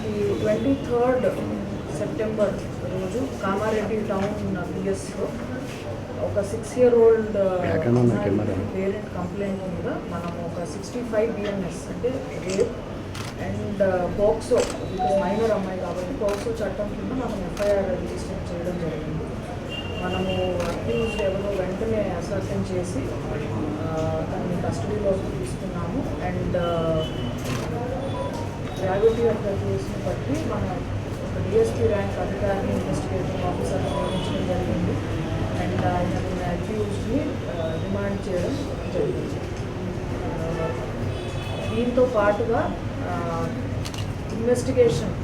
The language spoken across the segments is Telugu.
మనకి ట్వంటీ థర్డ్ సెప్టెంబర్ రోజు కామారెడ్డి టౌన్ పిఎస్లో ఒక six year old. Parent complaint మీద మనం ఒక సిక్స్టీ ఫైవ్ బిఎన్ఎస్ అంటే rape and POCSO because minor అమ్మాయి కాబట్టి పోక్సో చట్టం కింద మనం ఎఫ్ఐఆర్ రిజిస్టర్ చేయడం జరిగింది మనము అక్యూజ్డ్ ఎవరో వెంటనే అసర్టన్ చేసి ఆ, తనని కస్టడీలోకి తీసుకున్నాము అండ్ గ్రావిటీ ఆఫ్ ద బట్టి మన ఒక డిఎస్పీ ర్యాంక్ అధికారిని ఇన్వెస్టిగేటింగ్ ఆఫీసర్ నియమించడం జరిగింది. అండ్ ఆయన అక్యూజ్ని రిమాండ్ చేయడం జరిగింది. దీంతో పాటుగా ఇన్వెస్టిగేషన్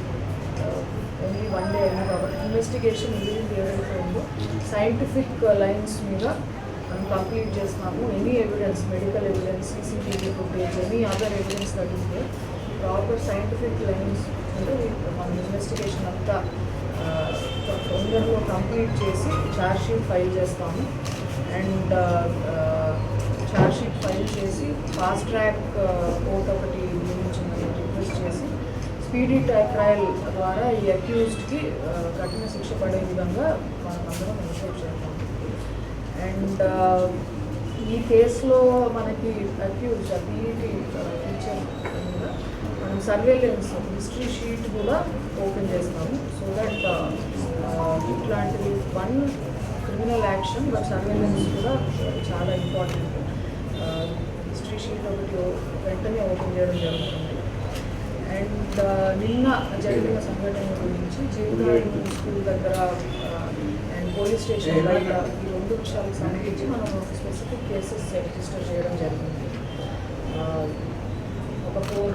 ఓన్లీ వన్ డే అయినా కాబట్టి ఇన్వెస్టిగేషన్ ఈవినింగ్ ఏదైతే ఉందో సైంటిఫిక్ లైన్స్ మీద మనం కంప్లీట్ చేస్తున్నాము. Any evidence medical evidence CCTV footage any other evidence that proper scientific lines అంటే మనం ఇన్వెస్టిగేషన్ అంతా తొందరలో కంప్లీట్ చేసి ఛార్జ్షీట్ ఫైల్ చేస్తాము. అండ్ ఛార్జ్షీట్ ఫైల్ చేసి ఫాస్ట్ ట్రాక్ కోర్ట్ ఒకటి నియమించిందని రిక్వెస్ట్ చేసి స్పీడీ ట్రయల్ ద్వారా ఈ అక్యూజ్డ్కి కఠిన శిక్ష పడే విధంగా మనం అందరం ఇనిషియేట్ చేద్దాం అండ్ ఈ కేసులో మనకి అక్యూజ్ పీఈటీ టీచర్ మనం సర్వేలెన్స్ హిస్టరీ షీట్ కూడా ఓపెన్ చేస్తాము. సో దట్ ఇట్లాంటివి one criminal action but surveillance కూడా చాలా ఇంపార్టెంట్ హిస్టరీ షీట్ ఒకటి వెంటనే ఓపెన్ చేయడం జరుగుతుంది. అండ్ నిన్న జరిగిన సంఘటన గురించి జీవితాలు స్కూల్ దగ్గర అండ్ పోలీస్ స్టేషన్ బయట ఈ రెండు విషయాలకు సంబంధించి మనం స్పెసిఫిక్ కేసెస్ రిజిస్టర్ చేయడం జరిగింది.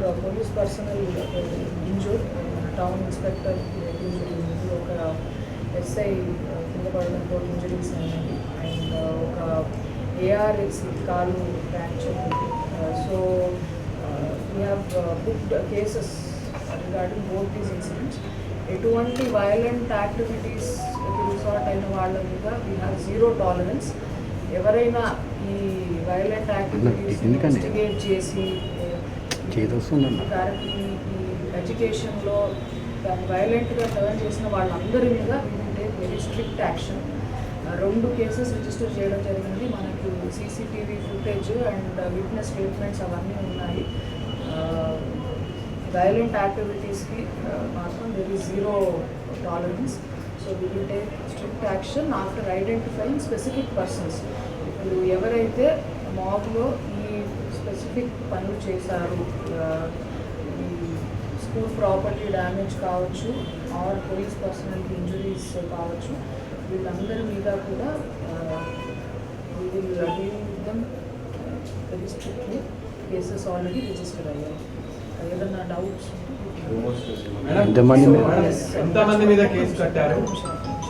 Four police personnel injure town inspector injury ఒక ఎస్ఐ కింద పడడంతో ఇంజరీస్ అయినాయి అండ్ ఒక ఏఆర్ఎక్స్ కాలు fracture so we have booked cases regarding both these incidents ఎటువంటి వైలెంట్ యాక్టివిటీస్ రిసార్ట్ అయిన వాళ్ళ మీద వీ హ్యావ్ జీరో టాలరెన్స్ ఎవరైనా ఈ వైలెంట్ యాక్టివిటీస్? ఇన్వెస్టిగేట్ చేసి చేదొస్తుందన్న ఈ ఎడ్యుకేషన్లో దాన్ని వైలెంట్గా టర్న్ చేసిన వాళ్ళందరి మీద వెరీ స్ట్రిక్ట్ యాక్షన్ రెండు కేసెస్ రిజిస్టర్ చేయడం జరిగింది. మనకు CCTV footage and witness statements అవన్నీ ఉన్నాయి. వైలెంట్ యాక్టివిటీస్కి మాత్రం there is zero tolerance so we will take strict action after identifying specific persons ఇప్పుడు ఎవరైతే మాబ్లో ఈ స్పెసిఫిక్ పనులు చేశారు. స్కూల్ ప్రాపర్టీ డ్యామేజ్ కావచ్చు ఆర్ పోలీస్ పర్సనల్కి ఇంజరీస్ కావచ్చు వీళ్ళందరి మీద కూడా very strictly cases already register అయ్యాయి. ఏదన్నా డౌట్స్ ఎంతమంది మీద? ఎంతమంది మీద కేసు కట్టారు?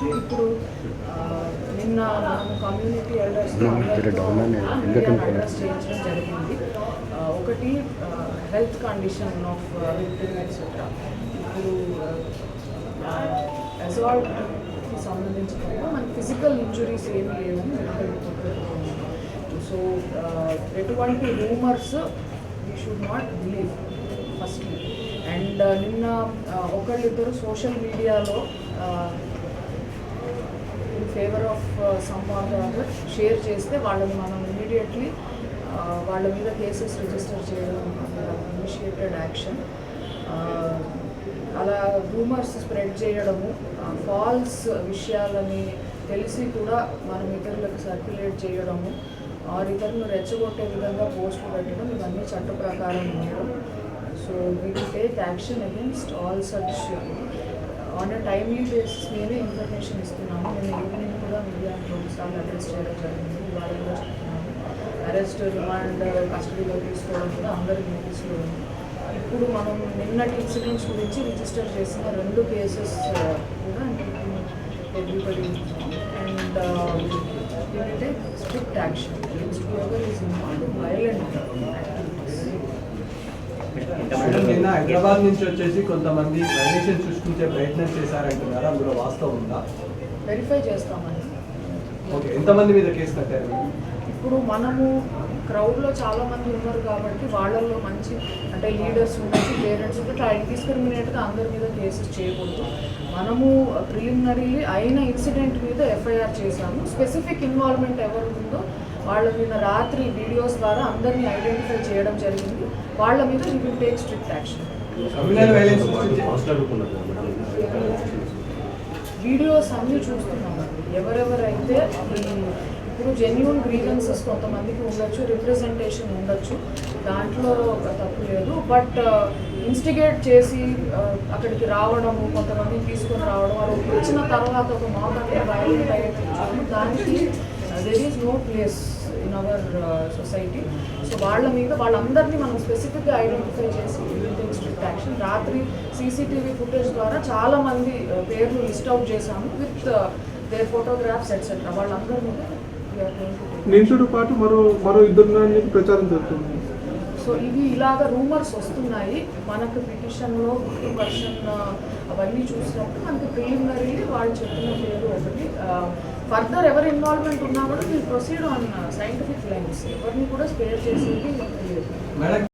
ఇప్పుడు నిన్న మనము కమ్యూనిటీ ఎల్డర్స్ చేయించడం జరిగింది. ఒకటి health condition of victim etcetera ఇప్పుడు అజాల్ట్కి సంబంధించిన మనకి ఫిజికల్ ఇంజురీస్ ఏమీ లేవు మెడికల్ సో ఎటువంటి rumours we should not believe firstly and నిన్న ఒకళ్ళిద్దరు సోషల్ మీడియాలో favour of some are share చేస్తే వాళ్ళని మనం ఇమీడియట్లీ uh, వాళ్ళ మీద కేసెస్ రిజిస్టర్ చేయడం ఇనిషియేటెడ్ యాక్షన్ uh, అలా రూమర్స్ స్ప్రెడ్ చేయడము ఫాల్స్ విషయాలని తెలిసి కూడా మనం ఇతరులకు సర్క్యులేట్ చేయడము ఆర్ ఇతరులను రెచ్చగొట్టే విధంగా పోస్టులు పెట్టడం ఇవన్నీ చట్ట ప్రకారం ఉండడం so we take action against all such on timely basis మీద ఇన్ఫర్మేషన్ ఇస్తున్నాము. నేను ఈవినింగ్ కూడా మీడియాని రెండుసార్లు అడ్రస్ చేయడం జరిగింది. ఇవాళ కూడా చెప్తున్నాము. అరెస్ట్ రిమాండ్ కస్టడీలో తీసుకోవడం కూడా అందరి నోటీస్లో ఉంది. ఇప్పుడు మనం నిన్నటి ఇన్సిడెంట్స్ గురించి రిజిస్టర్ చేసిన రెండు కేసెస్ uh, కూడా everybody and strict action against ever is involve violent నిన్న హైదరాబాద్ నుంచి వచ్చేసి కొంతమంది వైలేషన్ సృష్టి సృష్టించే ప్రయత్నం చేశారంటున్నారు? అందులో వాస్తవం ఉందా? వెరిఫై చేస్తామని ఓకే ఎంతమంది మీద కేసు కట్టారు? ఇప్పుడు మనము క్రౌడ్లో చాలా మంది ఉన్నారు కాబట్టి వాళ్ళల్లో మంచి అంటే లీడర్స్ ఉండొచ్చు పేరెంట్స్ ఉండొచ్చు ఆ డిస్క్రిమినేట్గా అందరి మీద కేసెస్ చేయకూడదు. మనము ప్రిలిమినరీలీ అయిన ఇన్సిడెంట్ మీద ఎఫ్ఐఆర్ చేశాము. స్పెసిఫిక్ ఇన్వాల్వ్మెంట్ ఎవరు ఉందో వాళ్ళ మీద రాత్రి వీడియోస్ ద్వారా అందరినీ ఐడెంటిఫై చేయడం జరిగింది. వాళ్ళ మీద we will take strict action videos అన్నీ చూస్తున్నామండి ఎవరెవరైతే ఈ ఇప్పుడు జెన్యున్ గ్రీవెన్సెస్ కొంతమందికి ఉండొచ్చు రిప్రజెంటేషన్ ఉండొచ్చు. దాంట్లో తప్పు లేదు. బట్ ఇన్స్టిగేట్ uh, చేసి uh, అక్కడికి రావడము కొంతమందిని తీసుకొని రావడం వాళ్ళు వచ్చిన తర్వాత ఒక మాట అంటే వైలెంట్ అయ్యేటప్పుడు దానికి there is no place in our society so వాళ్ళ మీద వాళ్ళందరినీ మనం స్పెసిఫిక్గా ఐడెంటిఫై చేసి స్ట్రిక్ట్ యాక్షన్ రాత్రి సీసీటీవీ ఫుటేజ్ ద్వారా చాలామంది uh, పేర్లు లిస్ట్ అవుట్ చేశాము విత్ దేర్ ఫోటోగ్రాఫ్స్ ఎట్సెట్రా వాళ్ళందరి మీద నిందితుడు పాటు మరో మరో చెప్పి ప్రచారం జరుగుతుంది. సో ఇవి ఇలాగ రూమర్స్ వస్తున్నాయి. మనకు పిటిషన్లో ఫిఫ్టీ పర్సెంట్ అవన్నీ చూసినప్పుడు మనకి ప్రిలిమినరీ వాళ్ళు చెప్పిన పేరు ఒకటి ఫర్దర్ ఎవరి ఇన్వాల్వ్మెంట్ ఉన్నా కూడా మీరు ప్రొసీడ్ ఆన్ సైంటిఫిక్ లైన్స్. ఎవరిని కూడా స్పేర్ చేసేది లేదు